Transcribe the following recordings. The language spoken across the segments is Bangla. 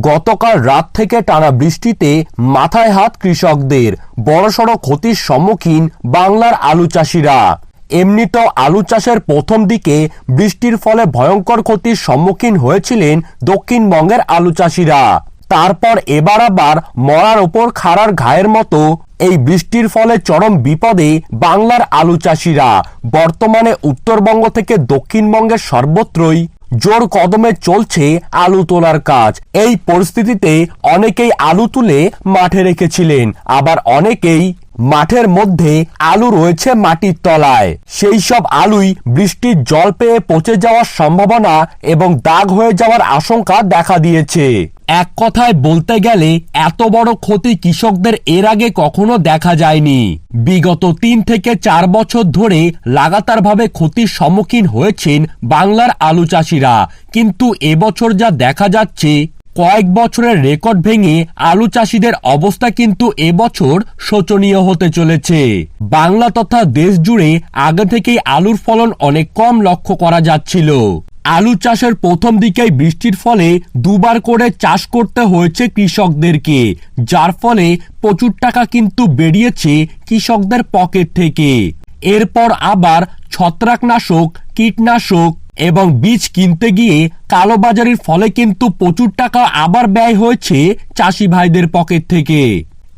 গতকাল রাত থেকে টানা বৃষ্টিতে মাথায় হাত কৃষকদের। বড়সড় ক্ষতির সম্মুখীন বাংলার আলু চাষিরা। এমনিতেও আলু চাষের প্রথম দিকে বৃষ্টির ফলে ভয়ঙ্কর ক্ষতির সম্মুখীন হয়েছিলেন দক্ষিণবঙ্গের আলু চাষিরা। তারপর এবার আবার মরার ওপর খাড়ার ঘায়ের মতো এই বৃষ্টির ফলে চরম বিপদে বাংলার আলু চাষিরা। বর্তমানে উত্তরবঙ্গ থেকে দক্ষিণবঙ্গের সর্বত্রই জোর কদমে চলছে আলু তোলার কাজ। এই পরিস্থিতিতে অনেকেই আলু তুলে মাঠে রেখেছিলেন। আবার অনেকেই মাঠের মধ্যে আলু রয়েছে মাটির তলায়। সেই সব আলুই বৃষ্টির জল পেয়ে পচে যাওয়ার সম্ভাবনা এবং দাগ হয়ে যাওয়ার আশঙ্কা দেখা দিয়েছে। এক কথায় বলতে গেলে, এত বড় ক্ষতি কৃষকদের এর আগে কখনো দেখা যায়নি। বিগত তিন থেকে চার বছর ধরে লাগাতারভাবে ক্ষতির সম্মুখীন হয়েছেন বাংলার আলু চাষিরা। কিন্তু এবছর যা দেখা যাচ্ছে, কয়েক বছরের রেকর্ড ভেঙে আলু চাষিদের অবস্থা কিন্তু এবছর শোচনীয় হতে চলেছে। বাংলা তথা দেশ জুড়ে আগে থেকেই আলুর ফলন অনেক কম লক্ষ্য করা যাচ্ছিল। আলু চাষের প্রথম দিকেই বৃষ্টির ফলে দুবার করে চাষ করতে হয়েছে কৃষকদেরকে, যার ফলে প্রচুর টাকা কিন্তু বেরিয়েছে কৃষকদের পকেট থেকে। এরপর আবার ছত্রাকনাশক, কীটনাশক এবং বীজ কিনতে গিয়ে কালোবাজারির ফলে কিন্তু প্রচুর টাকা আবার ব্যয় হয়েছে চাষি ভাইদের পকেট থেকে।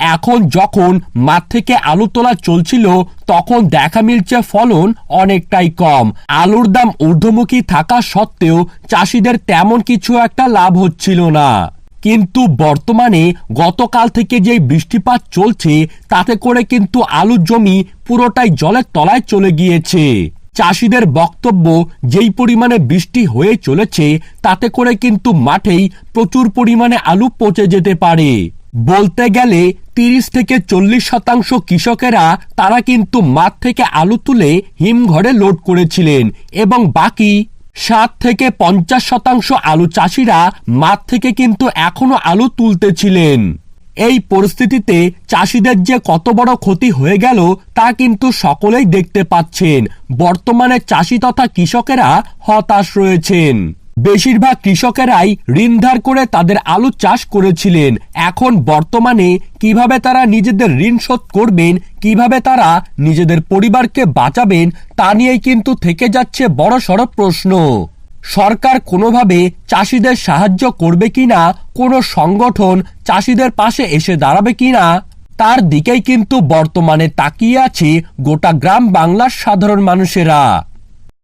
এখন যখন মাঠ থেকে আলু তোলা চলছিল, তখন দেখা মিলছে ফলন অনেকটাই কম। আলুর দাম ঊর্ধ্বমুখী থাকা সত্ত্বেও চাষিদের তেমন কিছু একটা লাভ হচ্ছিল না। কিন্তু বর্তমানে গতকাল থেকে যে বৃষ্টিপাত চলছে, তাতে করে কিন্তু আলুর জমি পুরোটাই জলের তলায় চলে গিয়েছে। চাষিদের বক্তব্য, যেই পরিমাণে বৃষ্টি হয়ে চলেছে, তাতে করে কিন্তু মাঠেই প্রচুর পরিমাণে আলু পচে যেতে পারে। বলতে গেলে তিরিশ থেকে চল্লিশ শতাংশ কৃষকেরা, তারা কিন্তু মাঠ থেকে আলু তুলে হিমঘরে লোড করেছিলেন এবং বাকি ষাট থেকে পঞ্চাশ শতাংশ আলু চাষিরা মাঠ থেকে কিন্তু এখনও আলু তুলতেছিলেন। এই পরিস্থিতিতে চাষিদের যে কত বড় ক্ষতি হয়ে গেল, তা কিন্তু সকলেই দেখতে পাচ্ছেন। বর্তমানে চাষি তথা কৃষকেরা হতাশ রয়েছেন। বেশিরভাগ কৃষকেরাই ঋণ ধার করে তাদের আলু চাষ করেছিলেন। এখন বর্তমানে কীভাবে তারা নিজেদের ঋণ শোধ করবেন, কীভাবে তারা নিজেদের পরিবারকে বাঁচাবেন, তা নিয়েই কিন্তু থেকে যাচ্ছে বড় সড় প্রশ্ন। সরকার কোনোভাবে চাষিদের সাহায্য করবে কিনা, কোনো সংগঠন চাষিদের পাশে এসে দাঁড়াবে কিনা, তার দিকেই কিন্তু বর্তমানে তাকিয়ে আছে গোটা গ্রাম বাংলার সাধারণ মানুষেরা।